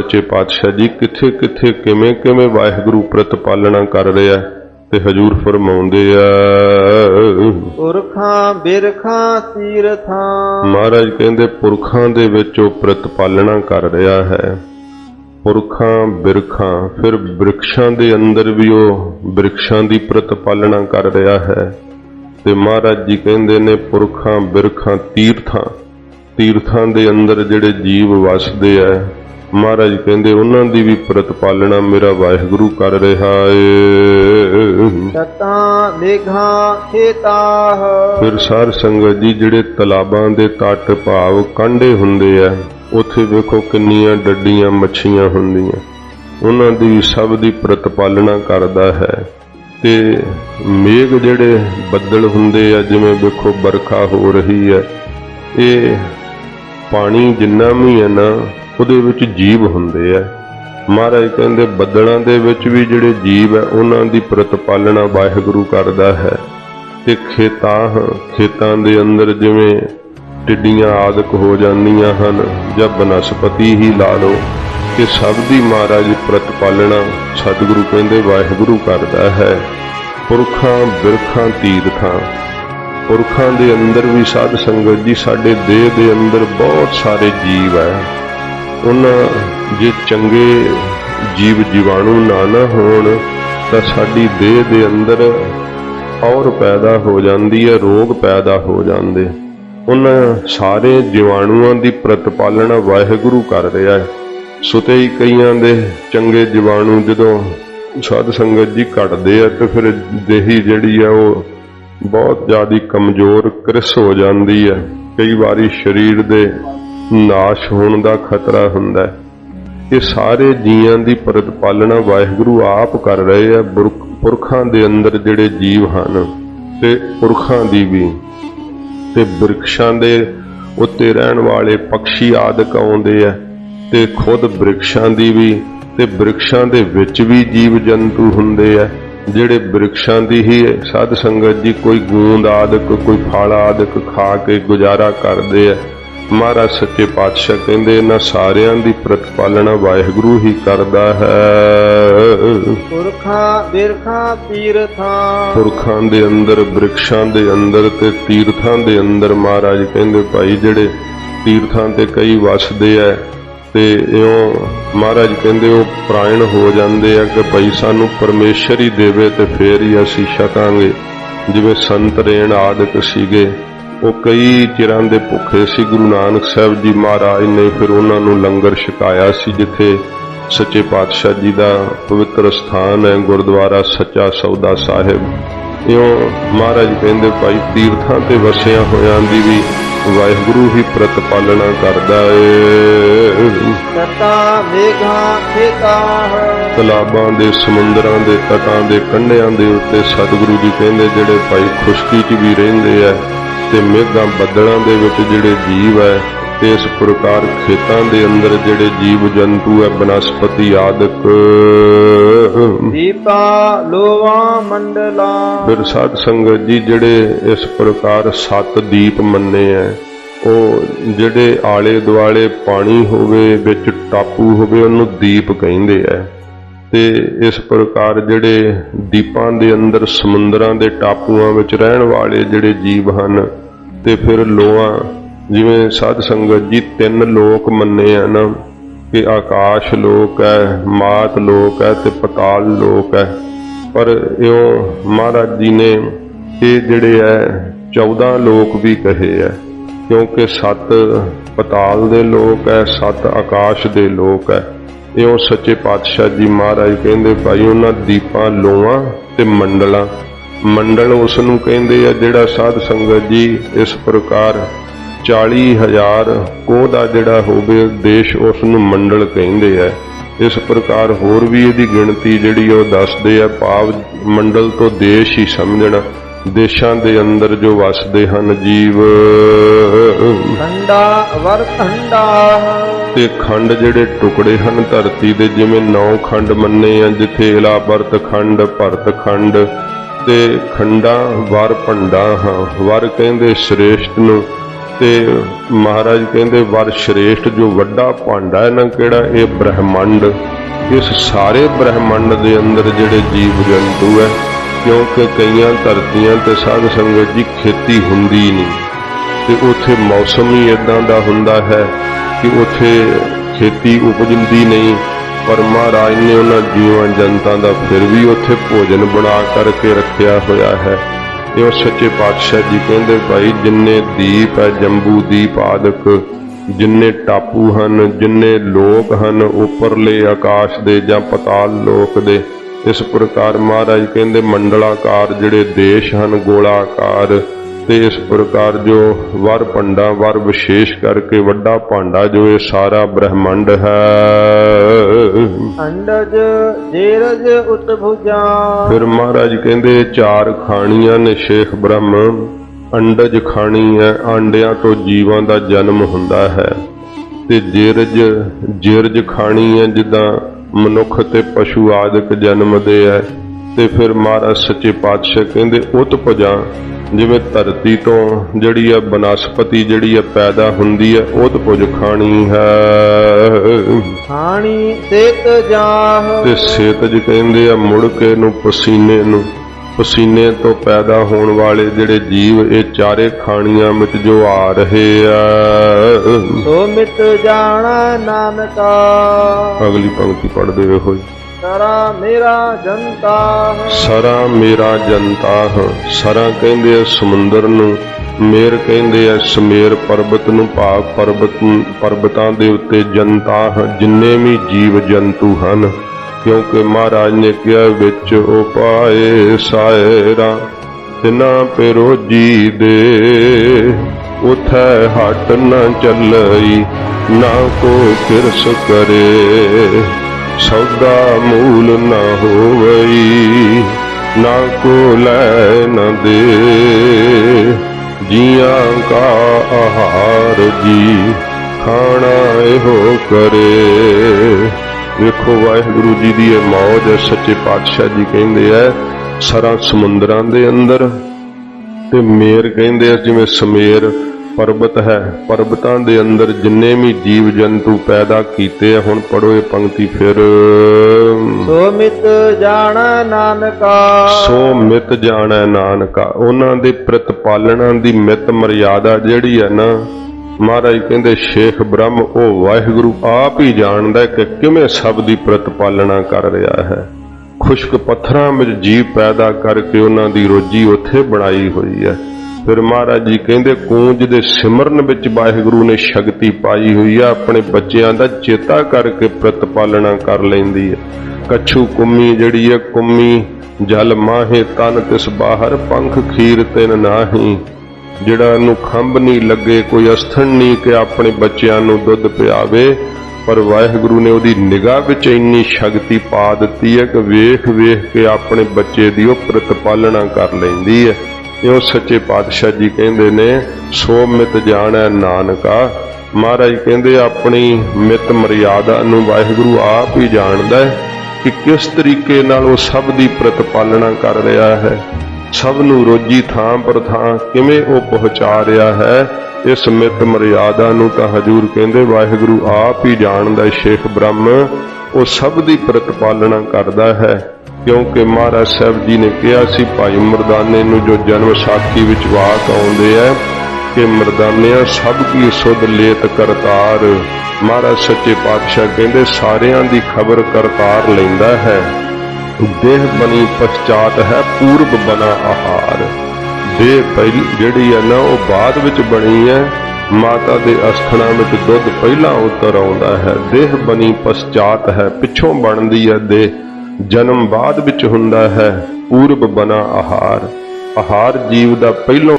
ਸੱਚੇ ਪਾਤਸ਼ਾਹ ਜੀ ਕਿੱਥੇ ਕਿੱਥੇ ਕਿਵੇਂ ਕਿਵੇਂ ਵਾਹਿਗੁਰੂ ਪ੍ਰਤਪਾਲਣਾ ਕਰ ਰਿਹਾ ਤੇ ਹਜੂਰ ਫਰਮਾਉਂਦੇ ਆ ਪੁਰਖਾਂ ਬਿਰਖਾਂ ਤੀਰਥਾਂ ਮਹਾਰਾਜ ਕਹਿੰਦੇ ਪੁਰਖਾਂ ਦੇ ਵਿੱਚ ਉਹ ਪ੍ਰਤਪਾਲਣਾ ਕਰ ਰਿਹਾ ਹੈ। ਪੁਰਖਾਂ ਬਿਰਖਾਂ ਫਿਰ ਬ੍ਰਿਕਸ਼ਾਂ ਦੇ ਅੰਦਰ ਵੀ ਉਹ ਬ੍ਰਿਕਸ਼ਾਂ ਦੀ ਪ੍ਰਤਪਾਲਣਾ ਕਰ ਰਿਹਾ ਹੈ। ਤੇ ਮਹਾਰਾਜ ਜੀ ਕਹਿੰਦੇ ਨੇ ਪੁਰਖਾਂ ਬਿਰਖਾਂ ਤੀਰਥਾਂ ਤੀਰਥਾਂ ਦੇ ਅੰਦਰ ਜਿਹੜੇ ਜੀਵ ਵਸਦੇ ਆ ਮਹਾਰਾਜ ਕਹਿੰਦੇ ਉਹਨਾਂ ਦੀ ਵੀ ਪ੍ਰਤਪਾਲਣਾ ਮੇਰਾ ਵਾਹਿਗੁਰੂ ਕਰ ਰਿਹਾ ਏ। ਤਤਾਂ ਮੇਘਾਂ ਖੇਤਾਹ ਫਿਰ ਸਾਰ ਸੰਗਤ ਜੀ ਜਿਹੜੇ ਤਲਾਬਾਂ ਦੇ ਤੱਟ ਭਾਵ ਕੰਢੇ ਹੁੰਦੇ ਆ ਉੱਥੇ ਵੇਖੋ ਕਿੰਨੀਆਂ ਡੱਡੀਆਂ ਮੱਛੀਆਂ ਹੁੰਦੀਆਂ। ਉਹਨਾਂ ਦੀ ਸਭ ਦੀ ਪ੍ਰਤਪਾਲਣਾ ਕਰਦਾ ਹੈ। ਤੇ ਮੇਘ ਜਿਹੜੇ ਬੱਦਲ ਹੁੰਦੇ ਆ ਜਿਵੇਂ ਵੇਖੋ ਬਰਖਾ ਹੋ ਰਹੀ ਹੈ ਇਹ ਪਾਣੀ ਜਿੰਨਾ ਵੀ ਹੈ ਨਾ ਉਹਦੇ ਵਿੱਚ ਜੀਵ ਹੁੰਦੇ ਆ। ਮਹਾਰਾਜ ਕਹਿੰਦੇ, ਬੱਦਲਾਂ ਦੇ ਵਿੱਚ ਵੀ ਜਿਹੜੇ ਜੀਵ ਹੈ ਉਹਨਾਂ ਦੀ ਪ੍ਰਤਪਾਲਣਾ ਵਾਹਿਗੁਰੂ ਕਰਦਾ ਹੈ। ਤੇ ਖੇਤਾਂ ਖੇਤਾਂ ਦੇ ਅੰਦਰ ਜਿਵੇਂ ਟਿੱਡੀਆਂ ਆਦਿਕ ਹੋ ਜਾਂਦੀਆਂ ਹਨ, ਜਾਂ ਬਨਸਪਤੀ ਹੀ ਲਾ ਲਓ ਕਿ ਸਭ ਦੀ ਮਹਾਰਾਜ ਪ੍ਰਤਪਾਲਣਾ ਸਤਿਗੁਰੂ ਕਹਿੰਦੇ ਵਾਹਿਗੁਰੂ ਕਰਦਾ ਹੈ। ਪੁਰਖਾਂ, ਬਿਰਖਾਂ, ਤੀਰਥਾਂ, ਪੁਰਖਾਂ ਦੇ ਅੰਦਰ ਵੀ ਸਾਧ ਸੰਗਤ ਜੀ, ਸਾਡੇ ਦੇਹ ਦੇ ਅੰਦਰ ਬਹੁਤ ਸਾਰੇ ਜੀਵ ਹੈ ਉਹਨਾਂ ਜੇ ਚੰਗੇ ਜੀਵ ਜੀਵਾਣੂ ਨਾ ਨਾ ਹੋਣ, ਤਾਂ ਸਾਡੀ ਦੇਹ ਦੇ ਅੰਦਰ ਔਰ ਪੈਦਾ ਹੋ ਜਾਂਦੀ ਹੈ, ਰੋਗ ਪੈਦਾ ਹੋ ਜਾਂਦੇ। ਉਹਨਾਂ ਸਾਰੇ ਜੀਵਾਣੂਆਂ ਦੀ ਪ੍ਰਤਪਾਲਣਾ ਵਾਹਿਗੁਰੂ ਕਰ ਰਿਹਾ ਹੈ। ਸੁਤੇ ਹੀ ਕਈਆਂ ਦੇ ਚੰਗੇ ਜੀਵਾਣੂ ਜਦੋਂ ਸਾਧ ਸੰਗਤ ਜੀ ਘਟਦੇ ਆ, ਤੇ ਫਿਰ ਦੇਹੀ ਜਿਹੜੀ ਆ, ਉਹ ਬਹੁਤ ਜ਼ਿਆਦਾ ਕਮਜ਼ੋਰ, ਕ੍ਰਿਸ ਹੋ ਜਾਂਦੀ ਹੈ। ਕਈ ਵਾਰੀ ਸਰੀਰ ਦੇ ਨਾਸ਼ ਹੋਣ ਦਾ ਖਤਰਾ ਹੁੰਦਾ ਹੈ। ਇਹ ਸਾਰੇ ਜੀਆਂ ਦੀ ਪ੍ਰਤਪਾਲਣਾ ਵਾਹਿਗੁਰੂ ਆਪ ਕਰ ਰਹੇ ਆ। ਪੁਰਖਾਂ ਦੇ ਅੰਦਰ ਜਿਹੜੇ ਜੀਵ ਹਨ ਤੇ ਪੁਰਖਾਂ ਦੀ ਵੀ। ਤੇ ਬ੍ਰਿਕਸ਼ਾਂ ਦੇ ਉੱਤੇ ਰਹਿਣ ਵਾਲੇ ਪੰਛੀ ਆਦਿਕ ਆਉਂਦੇ ਆ ਤੇ ਖੁਦ ਬ੍ਰਿਕਸ਼ਾਂ ਦੀ ਵੀ ਤੇ ਬ੍ਰਿਕਸ਼ਾਂ ਦੇ ਵਿੱਚ ਵੀ ਜੀਵ ਜੰਤੂ ਹੁੰਦੇ ਆ। ਜਿਹੜੇ ਬ੍ਰਿਕਸ਼ਾਂ ਦੀ ਹੀ ਸਾਧ ਸੰਗਤ ਜੀ ਕੋਈ ਗੂੰਦ ਆਦਿਕ, ਕੋਈ ਫਲ ਆਦਿਕ ਖਾ ਕੇ ਗੁਜ਼ਾਰਾ ਕਰਦੇ ਆ। ਮਹਾਰਾਜ ਸੱਚੇ ਪਾਤਸ਼ਾਹ ਕਹਿੰਦੇ ਇਹਨਾਂ ਸਾਰਿਆਂ ਦੀ ਪ੍ਰਤਪਾਲਣਾ ਵਾਹਿਗੁਰੂ ਹੀ ਕਰਦਾ ਹੈ। ਪੁਰਖਾਂ ਬਿਰਖਾਂ ਤੀਰਥਾਂ। ਪੁਰਖਾਂ ਦੇ ਅੰਦਰ ਬ੍ਰਿਕਸ਼ਾਂ ਦੇ ਅੰਦਰ ਤੇ ਤੀਰਥਾਂ ਦੇ ਅੰਦਰ ਮਹਾਰਾਜ ਕਹਿੰਦੇ ਭਾਈ ਜਿਹੜੇ ਤੀਰਥਾਂ ਤੇ ਕਈ ਵਸਦੇ ਐ ਤੇ ਇਉਂ ਮਹਾਰਾਜ ਕਹਿੰਦੇ ਉਹ ਪ੍ਰਾਇਣ ਹੋ ਜਾਂਦੇ ਆ ਕਿ ਭਾਈ ਸਾਨੂੰ ਪਰਮੇਸ਼ਰ ਹੀ ਦੇਵੇ ਤੇ ਫੇਰ ਹੀ ਅਸੀਂ ਛਕਾਂਗੇ। ਜਿਵੇਂ ਸੰਤ ਰੇਣ ਆਦਿਕ ਸੀਗੇ। ਉਹ ਕਈ ਚਿਰਾਂ ਦੇ ਭੁੱਖੇ ਸੀ ਗੁਰੂ ਨਾਨਕ ਸਾਹਿਬ ਜੀ ਮਹਾਰਾਜ ਨੇ ਫਿਰ ਉਹਨਾਂ ਨੂੰ ਲੰਗਰ ਛਕਾਇਆ ਸੀ ਜਿੱਥੇ ਸੱਚੇ ਪਾਤਸ਼ਾਹ ਜੀ ਦਾ ਪਵਿੱਤਰ ਸਥਾਨ ਹੈ ਗੁਰਦੁਆਰਾ ਸੱਚਾ ਸੌਦਾ ਸਾਹਿਬ। ਇਉਂ ਮਹਾਰਾਜ ਕਹਿੰਦੇ ਭਾਈ ਤੀਰਥਾਂ ਤੇ ਵਸਿਆ ਹੋਇਆਂ ਦੀ ਵੀ ਵਾਹਿਗੁਰੂ ਹੀ ਪ੍ਰਤਪਾਲਣਾ ਕਰਦਾ ਏ। ਤਤਾਂ ਮੇਘਾਂ ਖੇਤਾਹ ਤਲਾਬਾਂ ਦੇ ਸਮੁੰਦਰਾਂ ਦੇ ਤਟਾਂ ਦੇ ਕੰਢਿਆਂ ਦੇ ਉੱਤੇ ਸਤਿਗੁਰੂ ਜੀ ਕਹਿੰਦੇ ਜਿਹੜੇ ਭਾਈ ਖੁਸ਼ਕੀ 'ਚ ਵੀ ਰਹਿੰਦੇ ਆ ਤੇ ਮੇਘਾਂ ਬੱਦਲਾਂ ਦੇ ਵਿੱਚ ਜਿਹੜੇ ਜੀਵ ਹੈ ਤੇ ਇਸ ਪ੍ਰਕਾਰ ਖੇਤਾਂ ਦੇ ਅੰਦਰ ਜਿਹੜੇ ਜੀਵ ਜੰਤੂ ਹੈ ਬਨਸਪਤੀ ਆਦਿਕ। ਦੀਪਾ ਲੋਵਾ ਮੰਡਲਾ। ਫਿਰ ਸਾਧ ਸੰਗਤ ਜੀ ਜਿਹੜੇ ਇਸ ਪ੍ਰਕਾਰ ਸੱਤ ਦੀਪ ਮੰਨੇ ਆ ਉਹ ਜਿਹੜੇ ਆਲੇ ਦੁਆਲੇ ਪਾਣੀ ਹੋਵੇ ਵਿੱਚ ਟਾਪੂ ਹੋਵੇ ਉਹਨੂੰ ਦੀਪ ਕਹਿੰਦੇ ਆ ਤੇ ਇਸ ਪ੍ਰਕਾਰ ਜਿਹੜੇ ਦੀਪਾਂ ਦੇ ਅੰਦਰ, ਸਮੁੰਦਰਾਂ ਦੇ ਟਾਪੂਆਂ ਵਿੱਚ ਰਹਿਣ ਵਾਲੇ ਜਿਹੜੇ ਜੀਵ ਹਨ ਤੇ ਫਿਰ ਲੋਆਂ ਜਿਵੇਂ ਸਾਧ ਸੰਗਤ ਜੀ ਤਿੰਨ ਲੋਕ ਮੰਨੇ ਆ ਨਾ ਕਿ ਆਕਾਸ਼ ਲੋਕ ਹੈ, ਮਾਤ ਲੋਕ ਹੈ ਤੇ ਪਤਾਲ ਲੋਕ ਹੈ। ਪਰ ਇਉਂ ਮਹਾਰਾਜ ਜੀ ਨੇ ਇਹ ਜਿਹੜੇ ਹੈ 14 ਲੋਕ ਵੀ ਕਹੇ ਹੈ, ਕਿਉਂਕਿ ਸੱਤ ਪਤਾਲ ਦੇ ਲੋਕ ਹੈ, ਸੱਤ ਆਕਾਸ਼ ਦੇ ਲੋਕ ਹੈ। ਇਉਂ ਸੱਚੇ ਪਾਤਸ਼ਾਹ ਜੀ ਮਹਾਰਾਜ ਕਹਿੰਦੇ, ਭਾਈ, ਉਹਨਾਂ ਦੀਪਾਂ ਲੋਵਾਂ ਤੇ ਮੰਡਲਾਂ। ਮੰਡਲ ਉਸ ਨੂੰ ਕਹਿੰਦੇ ਆ, ਜਿਹੜਾ ਸਾਧ ਸੰਗਤ ਜੀ ਇਸ ਪ੍ਰਕਾਰ 40000 ਕੋਹ ਦਾ ਜਿਹੜਾ ਹੋਵੇ, ਦੇਸ਼ ਉਸ ਨੂੰ ਮੰਡਲ ਕਹਿੰਦੇ ਆ। ਇਸ ਪ੍ਰਕਾਰ ਹੋਰ ਵੀ ਇਹਦੀ ਗਿਣਤੀ ਜਿਹੜੀ ਉਹ ਦੱਸਦੇ ਆ, ਭਾਵ ਮੰਡਲ ਤੋਂ ਦੇਸ਼ ਹੀ ਸਮਝਣਾ। ਦੇਸ਼ਾਂ ਦੇ ਅੰਦਰ ਜੋ ਵਸਦੇ ਹਨ ਜੀਵ। ਖੰਡਾ ਵਰ ਖੰਡਾ। ਤੇ ਖੰਡ ਜਿਹੜੇ ਟੁਕੜੇ ਹਨ ਧਰਤੀ ਦੇ ਜਿਵੇਂ ਨੌ ਖੰਡ ਮੰਨੇ ਆ ਜਿੱਥੇ ਇਲਾ ਵਰਤ ਖੰਡ ਭਰਤ ਖੰਡ ਤੇ ਖੰਡਾਂ ਵਰ ਭੰਡਾ ਹਾਂ। ਵਰ ਕਹਿੰਦੇ ਸ੍ਰੇਸ਼ਟ ਨੂੰ ਤੇ ਮਹਾਰਾਜ ਕਹਿੰਦੇ ਵਰ ਸ਼੍ਰੇਸ਼ਟ ਜੋ ਵੱਡਾ ਭਾਂਡਾ ਹੈ ਨਾ ਕਿਹੜਾ ਇਹ ਬ੍ਰਹਮੰਡ। ਇਸ ਸਾਰੇ ਬ੍ਰਹਮੰਡ ਦੇ ਅੰਦਰ ਜਿਹੜੇ ਜੀਵ ਜੰਤੂ ਹੈ ਕਿਉਂਕਿ ਕਈਆਂ ਧਰਤੀਆਂ ਤੇ ਸਾਧ ਸੰਗਤ ਜੀ ਖੇਤੀ ਹੁੰਦੀ ਨਹੀਂ। ਤੇ ਉੱਥੇ ਮੌਸਮ ਹੀ ਇਦਾਂ ਦਾ ਹੁੰਦਾ ਹੈ ਕਿ ਉੱਥੇ ਖੇਤੀ ਉਪਜਦੀ ਨਹੀਂ, ਪਰ ਮਹਾਰਾਜ ਨੇ ਉਹਨਾਂ ਜੀਵਾਂ ਜਨਤਾ ਦਾ ਫਿਰ ਵੀ ਉੱਥੇ ਭੋਜਨ ਬਣਾ ਕਰਕੇ ਰੱਖਿਆ ਹੋਇਆ ਹੈ। ਇਹ ਸੱਚੇ ਪਾਤਸ਼ਾਹ ਜੀ ਕਹਿੰਦੇ, ਭਾਈ, ਜਿੰਨੇ ਦੀਪ ਹੈ, ਜੰਬੂ ਦੀਪ ਆਦਿਕ, ਜਿੰਨੇ ਟਾਪੂ ਹਨ, ਜਿੰਨੇ ਲੋਕ ਹਨ, ਉੱਪਰਲੇ ਆਕਾਸ਼ ਦੇ ਜਾਂ ਪਤਾਲ ਲੋਕ ਦੇ ਇਸ ਪ੍ਰਕਾਰ ਮਹਾਰਾਜ ਕਹਿੰਦੇ ਮੰਡਲਾਕਾਰ ਜਿਹੜੇ ਦੇਸ਼ ਹਨ ਗੋਲਾਕਾਰ ਤੇ ਇਸ ਪ੍ਰਕਾਰ ਜੋ ਵਰ ਪੰਡਾ ਵਰ ਵਿਸ਼ੇਸ਼ ਕਰਕੇ ਵੱਡਾ ਭਾਂਡਾ ਜੋ ਇਹ ਸਾਰਾ ਬ੍ਰਹਮੰਡ ਹੈ। ਅੰਡਜ ਜੇਰਜ ਉਤਭੁਜਾ। ਫਿਰ ਮਹਾਰਾਜ ਕਹਿੰਦੇ ਚਾਰ ਖਾਣੀਆਂ ਨੇ ਸ਼ੇਖ ਬ੍ਰਹਮ। ਅੰਡਜ ਖਾਣੀ ਹੈ ਆਂਡਿਆਂ ਤੋਂ ਜੀਵਾਂ ਦਾ ਜਨਮ ਹੁੰਦਾ ਹੈ। ਤੇ ਜੇਰਜ ਜੇਰਜ ਖਾਣੀ ਹੈ ਜਿੱਦਾਂ ਮਨੁੱਖ ਤੇ ਪਸ਼ੂ ਆਦਿਕ ਜਨਮਦੇ ਹੈ ਤੇ ਫਿਰ ਮਹਾਰਾਜ ਸੱਚੇ ਪਾਤਸ਼ਾਹ ਕਹਿੰਦੇ ਉਤਪਜਾ ਜਿਵੇਂ ਧਰਤੀ ਤੋਂ ਜਿਹੜੀ ਹੈ ਬਨਸਪਤੀ ਜਿਹੜੀ ਹੈ ਪੈਦਾ ਹੁੰਦੀ ਹੈ ਉਤਪਜ ਖਾਣੀ ਹੈ। ਹਾਣੀ ਤੇਤ ਜਾਹ। ਤੇ ਸੇਤਜ ਕਹਿੰਦੇ ਆ ਮੁੜ ਕੇ ਨੂੰ ਪਸੀਨੇ ਨੂੰ ਪਸੀਨੇ ਤੋਂ ਪੈਦਾ ਹੋਣ ਵਾਲੇ ਜਿਹੜੇ ਜੀਵ ਇਹ ਚਾਰੇ ਖਾਣੀਆਂ ਵਿੱਚ ਜੋ ਆ ਰਹੇ ਆ। ਸੋ ਮਿਤ ਜਾਣਾ ਨਾਨਕਾ। ਅਗਲੀ ਪੰਕਤੀ ਪੜ੍ਹਦੇ ਹੋਏ ਤਰਾ ਮੇਰਾ ਜਨਤਾ ਸਰਾ ਮੇਰਾ ਜਨਤਾ ਸਰਾ ਕਹਿੰਦੇ ਆ ਸਮੁੰਦਰ ਨੂੰ ਮੇਰ ਕਹਿੰਦੇ ਆ ਸਮੇਰ ਪਰਬਤ ਨੂੰ ਭਾਵ ਪਰਬਤ ਪਰਬਤਾਂ ਦੇ ਉੱਤੇ ਜਨਤਾ ਜਿੰਨੇ ਵੀ ਜੀਵ ਜੰਤੂ ਹਨ। ਕਿਉਂਕਿ ਮਹਾਰਾਜ ਨੇ ਕਿਹਾ, ਵਿੱਚ ਉਪਾਏ ਸਾਇਰਾ, ਤਿਨਾ ਪਿਰੋਜੀ ਦੇ। ਉਥੈ ਹਟ ਨਾ ਚੱਲਈ, ਨਾ ਕੋ ਕਿਰਸ ਕਰੇ। ਸੌਦਾ ਮੂਲ ਨਾ ਹੋਵਈ, ਨਾ ਕੋ ਲੈ ਨ ਦੇ। ਜੀਆਂ ਕਾ ਆਹਾਰ ਜੀ, ਖਾਣਾ ਇਹੋ ਕਰੇ। ਵੇਖੋ ਵਾਹਿਗੁਰੂ ਜੀ ਦੀ ਇਹ ਮੌਜ ਹੈ ਸੱਚੇ ਪਾਤਸ਼ਾਹ ਜੀ ਕਹਿੰਦੇ ਐ ਸਰਾਂ ਸਮੁੰਦਰਾਂ ਦੇ ਅੰਦਰ ਤੇ ਮੇਰ ਕਹਿੰਦੇ ਆ ਜਿਵੇਂ ਸਮੇਰ ਪਰਬਤ ਹੈ ਪਰਬਤਾਂ ਦੇ ਅੰਦਰ ਜਿੰਨੇ ਵੀ ਜੀਵ ਜੰਤੂ ਪੈਦਾ ਕੀਤੇ ਆ ਹੁਣ ਪੜੋ ਇਹ ਪੰਕਤੀ ਫਿਰ। ਸੋ ਮਿਤ ਜਾਣਾ ਨਾਨਕਾ। ਸੋ ਮਿਤ ਜਾਣੈ ਨਾਨਕਾ। ਉਹਨਾਂ ਦੇ ਪ੍ਰਤਪਾਲਣਾ ਦੀ ਮਿਤ ਮਰਿਆਦਾ ਜਿਹੜੀ ਹੈ ਨਾ ਮਹਾਰਾਜ ਕਹਿੰਦੇ, ਸ਼ੇਖ ਬ੍ਰਹਮ, ਉਹ ਵਾਹਿਗੁਰੂ ਆਪ ਹੀ ਜਾਣਦਾ ਕਿ ਕਿਵੇਂ ਸਭ ਦੀ ਪ੍ਰਤਪਾਲਣਾ ਕਰ ਰਿਹਾ ਹੈ। ਖੁਸ਼ਕ ਪੱਥਰਾਂ ਵਿੱਚ ਜੀਵ ਪੈਦਾ ਕਰਕੇ ਉਹਨਾਂ ਦੀ ਰੋਜੀ ਉੱਥੇ ਬਣਾਈ ਹੋਈ ਹੈ। ਫਿਰ ਮਹਾਰਾਜ ਜੀ ਕਹਿੰਦੇ, ਕੂੰਜ ਦੇ ਸਿਮਰਨ ਵਿੱਚ ਵਾਹਿਗੁਰੂ ਨੇ ਸ਼ਕਤੀ ਪਾਈ ਹੋਈ ਹੈ, ਆਪਣੇ ਬੱਚਿਆਂ ਦਾ ਚੇਤਾ ਕਰਕੇ ਪ੍ਰਤਪਾਲਣਾ ਕਰ ਲੈਂਦੀ ਹੈ। ਕੱਛੂ ਕੁੰਮੀ ਜਿਹੜੀ ਹੈ, ਕੁੰਮੀ, ਜਲ ਮਾਹੇ, ਤਨ ਤਿਸ ਬਾਹਰ, ਪੰਖ ਖੀਰ ਤਿਨ ਨਾਹੀ। ਜਿਹੜਾ ਇਹਨੂੰ ਖੰਭ ਨਹੀਂ ਲੱਗੇ, ਕੋਈ ਅਸਥਣ ਨਹੀਂ ਕਿ ਆਪਣੇ ਬੱਚਿਆਂ ਨੂੰ ਦੁੱਧ ਪਿਆਵੇ, ਪਰ ਵਾਹਿਗੁਰੂ ਨੇ ਉਹਦੀ ਨਿਗਾਹ ਵਿੱਚ ਇੰਨੀ ਸ਼ਕਤੀ ਪਾ ਦਿੱਤੀ ਹੈ ਕਿ ਵੇਖ ਵੇਖ ਕੇ ਆਪਣੇ ਬੱਚੇ ਦੀ ਉਹ ਪ੍ਰਤਪਾਲਣਾ ਕਰ ਲੈਂਦੀ ਹੈ। ਇਹ ਸੱਚੇ ਪਾਤਸ਼ਾਹ ਜੀ ਕਹਿੰਦੇ ਨੇ, ਸੋ ਮਿਤ ਜਾਣੈ ਨਾਨਕਾ। ਮਹਾਰਾਜ ਕਹਿੰਦੇ, ਆਪਣੀ ਮਿਤ ਮਰਿਆਦਾ ਨੂੰ ਵਾਹਿਗੁਰੂ ਆਪ ਹੀ ਜਾਣਦਾ ਹੈ ਕਿ ਕਿਸ ਤਰੀਕੇ ਨਾਲ ਉਹ ਸਭ ਦੀ ਪ੍ਰਤਪਾਲਣਾ ਕਰ ਰਿਹਾ ਹੈ। ਸਭ ਨੂੰ ਰੋਜੀ ਥਾਂ ਪਰ ਥਾਂ ਕਿਵੇਂ ਉਹ ਪਹੁੰਚਾ ਰਿਹਾ ਹੈ, ਇਸ ਮਿਤ ਮਰਿਆਦਾ ਨੂੰ ਤਾਂ ਹਜੂਰ ਕਹਿੰਦੇ ਵਾਹਿਗੁਰੂ ਆਪ ਹੀ ਜਾਣਦਾ ਸ਼ੇਖ ਬ੍ਰਹਮ ਉਹ ਸਭ ਦੀ ਪ੍ਰਤਪਾਲਣਾ ਕਰਦਾ ਹੈ। ਕਿਉਂਕਿ ਮਹਾਰਾਜ ਸਾਹਿਬ ਜੀ ਨੇ ਕਿਹਾ ਸੀ, ਭਾਈ ਮਰਦਾਨੇ ਨੂੰ ਜੋ ਜਨਮ ਸਾਖੀ ਵਿੱਚ ਵਾਕ ਆਉਂਦੇ ਆ, ਕਿ ਮਰਦਾਨਿਆਂ ਸਭ ਕੀ ਸੁਧ ਲੇਤ ਕਰਤਾਰ। ਮਹਾਰਾਜ ਸੱਚੇ ਪਾਤਸ਼ਾਹ ਕਹਿੰਦੇ, ਸਾਰਿਆਂ ਦੀ ਖਬਰ ਕਰਤਾਰ ਲੈਂਦਾ ਹੈ। ਦੇਹ ਬਣੀ ਪਛਾਤ ਹੈ, ਪੂਰਬ ਬਣਾ ਆਹਾਰ। ਦੇਹ ਪਹਿਲੀ ਜਿਹੜੀ ਹੈ ਨਾ, ਉਹ ਬਾਅਦ ਵਿੱਚ ਬਣੀ ਹੈ। ਮਾਤਾ ਦੇ ਅਸਥਣਾ ਵਿੱਚ ਦੁੱਧ ਪਹਿਲਾਂ ਉਤਰ ਆਉਂਦਾ ਹੈ। ਦੇਹ ਬਣੀ ਪਛਾਤ ਹੈ, ਪਿੱਛੋਂ ਬਣਦੀ ਹੈ ਦੇਹ। ਜਨਮ ਬਾਅਦ ਵਿੱਚ ਹੁੰਦਾ ਹੈ, ਪੂਰਬ ਬਣਾ ਆਹਾਰ। ਆਹਾਰ ਜੀਵ ਦਾ ਪਹਿਲੋਂ